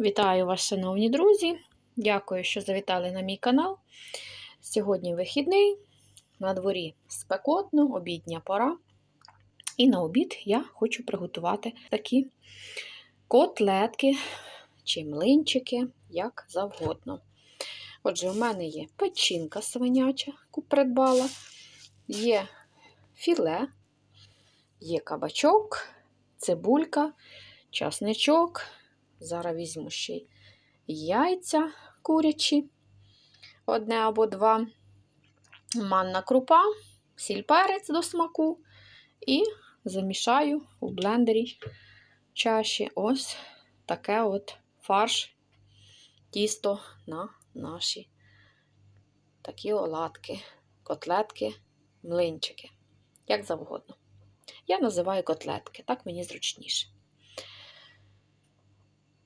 Вітаю вас, шановні друзі! Дякую, що завітали на мій канал. Сьогодні вихідний, на дворі спекотно, обідня пора. І на обід я хочу приготувати такі котлетки чи млинчики, як завгодно. Отже, у мене є печінка свиняча, яку придбала, є філе, є кабачок, цибулька, часничок. Зараз візьму ще яйця курячі, одне або два, манна крупа, сіль перець до смаку. І замішаю у блендері чаші ось таке от фарш, тісто на наші такі оладки, котлетки, млинчики, як завгодно. Я називаю котлетки, так мені зручніше.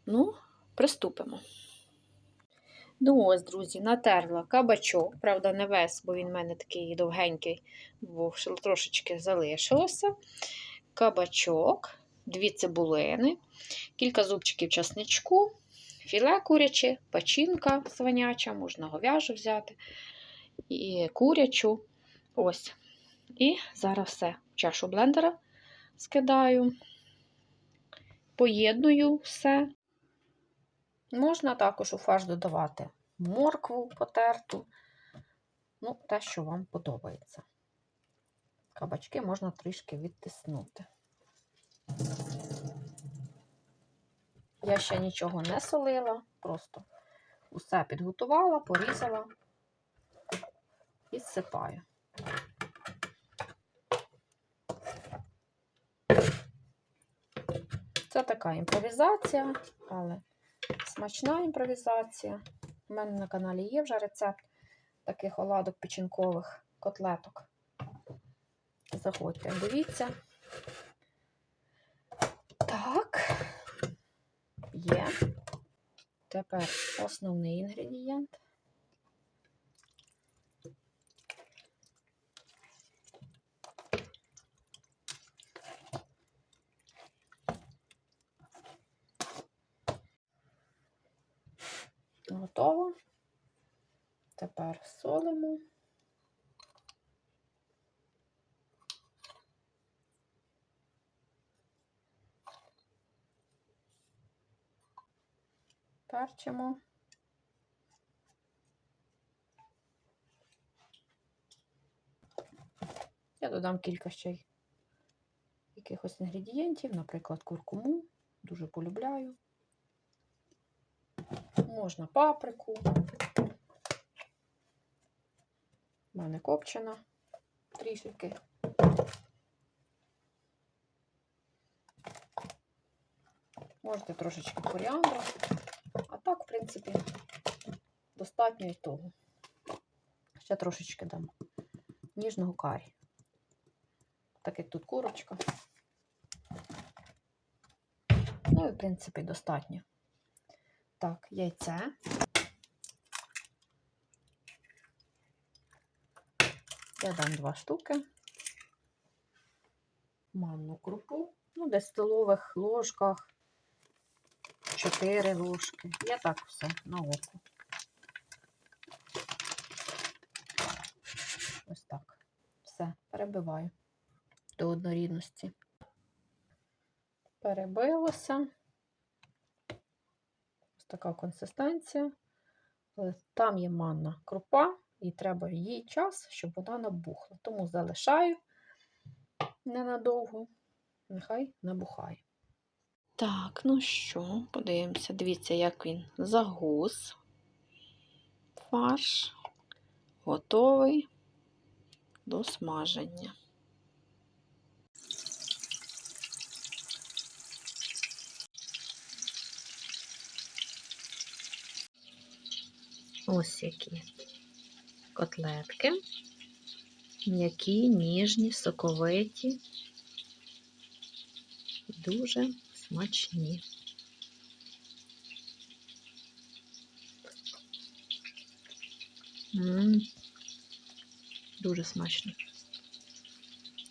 Ну, приступимо. Ну, ось, друзі, натерла кабачок. Правда, не весь, бо він в мене такий довгенький, бо трошечки залишилося. Кабачок, дві цибулини, кілька зубчиків часничку, філе куряче, печінка свиняча, можна говяжу взяти, і курячу. Ось. І зараз все в чашу блендера скидаю, поєдную все. Можна також у фарш додавати моркву потерту, ну, те, що вам подобається. Кабачки можна трішки відтиснути. Я ще нічого не солила, просто усе підготувала, порізала і зсипаю. Це така імпровізація, але смачна імпровізація. У мене на каналі є вже рецепт таких оладок печінкових котлеток. Заходьте, дивіться. Так, є. Тепер основний інгредієнт. Готово. Тепер солимо. Перчимо. Я додам кілька ще якихось інгредієнтів, наприклад, куркуму. Дуже полюбляю. Можна паприку. У мене копчена трішки. Можете трошечки коріандру. А так, в принципі, достатньо і того. Ще трошечки дам ніжного карі. Так як тут курочка. Ну і, в принципі, достатньо. Так, яйце. Я дам два штуки. Манну крупу. Ну, десь в столових ложках. 4 ложки. Я так все на око. Ось так. Все, перебиваю до однорідності. Перебилося. Ось така консистенція. Там є манна крупа, і треба їй час, щоб вона набухла. Тому залишаю ненадовго, нехай набухає. Так, ну що, подивимося. Дивіться, як він загус. Фарш готовий до смаження. Ось які котлетки. М'які, ніжні, соковиті, дуже смачні. М -м -м. Дуже смачно.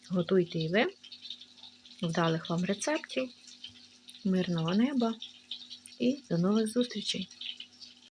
Готуйте і ви. Вдалих вам рецептів, мирного неба і до нових зустрічей!